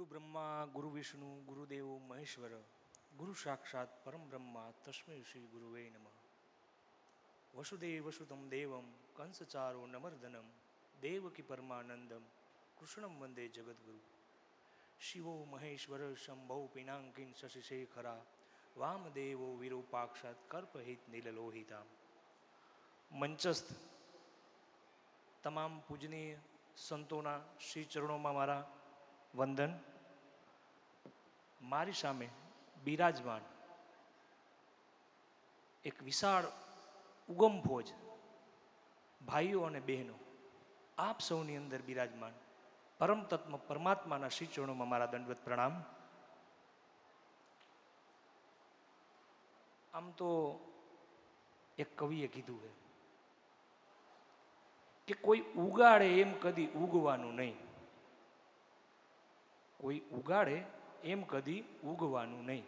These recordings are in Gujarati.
ગુરુ બ્રહ્મા ગુરુ વિષ્ણુ ગુરુદેવ, મહેશ્વર, ગુરુ સાક્ષાત પરમ બ્રહ્મા, તસ્મૈ શ્રી ગુરુવે નમ. વસુદેવ વસુતમ દેવમ, કંસચારો નમર્દનમ, દેવકી પરમાનંદમ, કૃષ્ણમ વંદે જગદગુરુ. શિવો મહેશ્વર, શંભો પિનાંકિન શશિશેખરા, વામદેવો વિરૂપાક્ષાત કર્પહિત નીલલોહિતા. મંચસ્થ તમામ પૂજનીય સંતોના શ્રી ચરણોમાં મારા વંદન. મારી સામે બિરાજમાન એક વિશાળ ઉગમ ભોજ ભાઈઓ અને બહેનો, આપ સૌની અંદર બિરાજમાન. પરમ તત્વ પરમાત્માના શ્રી ચરણોમાં મારા દંડવત પ્રણામ. આમ તો એક કવિએ કીધું છે કે કોઈ ઉગાડે એમ કદી ઉગવાનું નહીં. કોઈ ઉગાડે એમ કદી ઉગવાનું નહીં.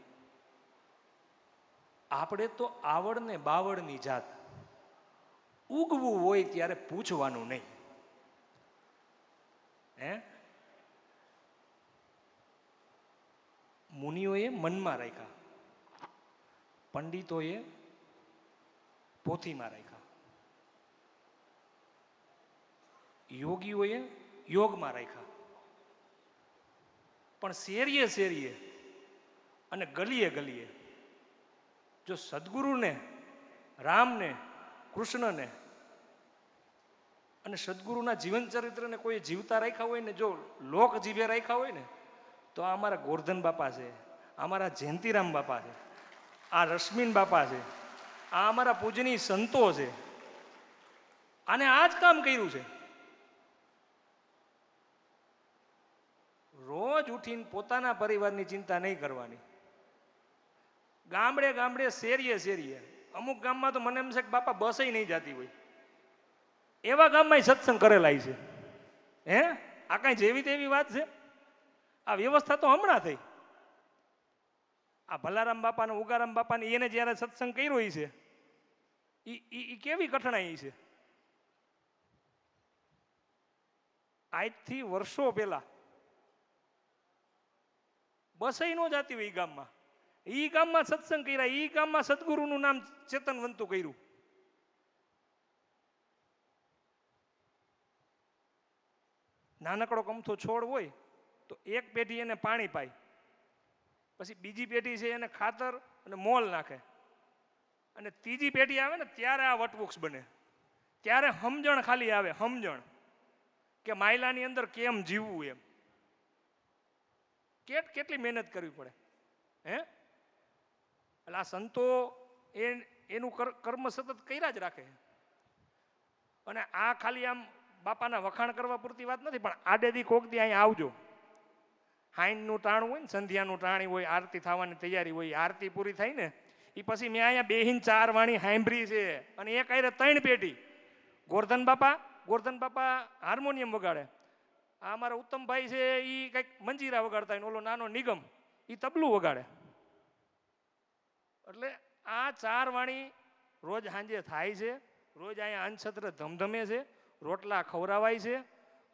આપણે તો આવડ ને બાવળની જાત. ઉગવું હોય ત્યારે પૂછવાનું નહીં. હે? મુનિઓએ મનમાં રાખ્યા. પંડિતોએ પોથીમાં રાખ્યા. યોગીઓએ યોગમાં રાખ્યા. પણ શેરીએ શેરીએ અને ગલીએ ગલીએ જો સદગુરુને, રામને, કૃષ્ણને અને સદગુરુના જીવન ચરિત્રને કોઈ જીવતા રાખ્યા હોય ને, જો લોક જીવે રાખ્યા હોય ને, તો આ અમારા ગોરધન બાપા છે અમારા જયંતિરામ બાપા છે, આ રશ્મિન બાપા છે, આ અમારા પૂજની સંતો છે. આને આ જ કામ કર્યું છે. રોજ ઉઠીને પોતાના પરિવારની ચિંતા નહીં કરવાની. ગામડે ગામડે શેરીએ શેરીએ. અમુક ગામમાં તો મને એમ છે કે બાપા બસે નહીં જતી હોય. એવા ગામમાં સત્સંગ કરેલા છે. હે? આ કાંઈ જેવી તેવી વાત છે? આ વ્યવસ્થા તો હમણાં થઈ. આ ભલારામ બાપાને, ઉગારામ બાપાને એને જ્યારે સત્સંગ કર્યો છે એ કેવી કઠણાઈ છે? આજથી વર્ષો પહેલા બસઈ નો જાતી હોય ઈ ગામમાં. ઈ ગામમાં સત્સંગ કર્યા, ઈ ગામમાં સદગુરુનું નામ ચેતનવંતું કર્યું. નાનકડો કમથો છોડ હોય, તો એક પેઢી એને પાણી પાય. પછી બીજી પેઢી છે એને ખાતર અને મોલ નાખે. અને ત્રીજી પેઢી આવે ને, ત્યારે આ વટવૃક્ષ બને. ત્યારે સમજણ ખાલી આવે, સમજણ. કે માયલાની અંદર કેમ જીવવું એમ. કેટ કેટલી મહેનત કરવી પડે? હે? એટલે આ સંતો એ એનું કર્મ સતત કર્યા જ રાખે. અને આ ખાલી આમ બાપાના વખાણ કરવા પૂરતી વાત નથી, પણ આડેથી કોક દી અહીં આવજો. હાઈનનું ટાણું હોય ને, સંધ્યાનું ટાણી હોય, આરતી થવાની તૈયારી હોય, આરતી પૂરી થાય ને એ પછી મેં અહીંયા બેહીન ચાર વાણી હાંભરી છે. અને એક આયરે ત્રણ પેઢી. ગોરધન બાપા ગોરધન બાપા હાર્મોનિયમ વગાડે. આ અમારા ઉત્તમભાઈ છે એ કંઈક મંજીરા વગાડતા હોય ઓલો નાનો નિગમ એ તબલું વગાડે. એટલે આ ચાર વાણી રોજ સાંજે થાય છે, રોજ અહીંયા અંશત્ર ધમધમે છે, રોટલા ખવરાવાય છે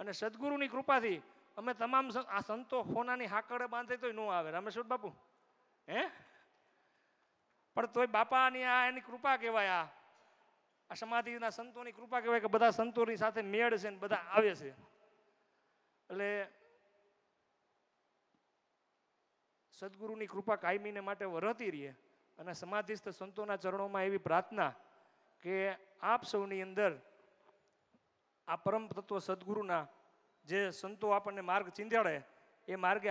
અને સદગુરુની કૃપાથી અમે તમામ આ સંતો ફોનાની હાકડે બાંધે તોય ન આવે. રામેશ્વર બાપુ, હે? પણ તોય બાપાની આ એની કૃપા કહેવાય, આ આ સમાધિના સંતોની કૃપા કહેવાય કે બધા સંતોની સાથે મેળ છે ને બધા આવે છે. એટલે સદગુરુની કૃપા કાયમીને માટે વરતી રહીએ અને સમાધિસ્થ સંતોના ચરણોમાં એવી પ્રાર્થના કે આપ સૌની અંદર આ પરમ તત્વ સદગુરુના જે સંતો આપણને માર્ગ ચીંધ્યાડે, એ માર્ગે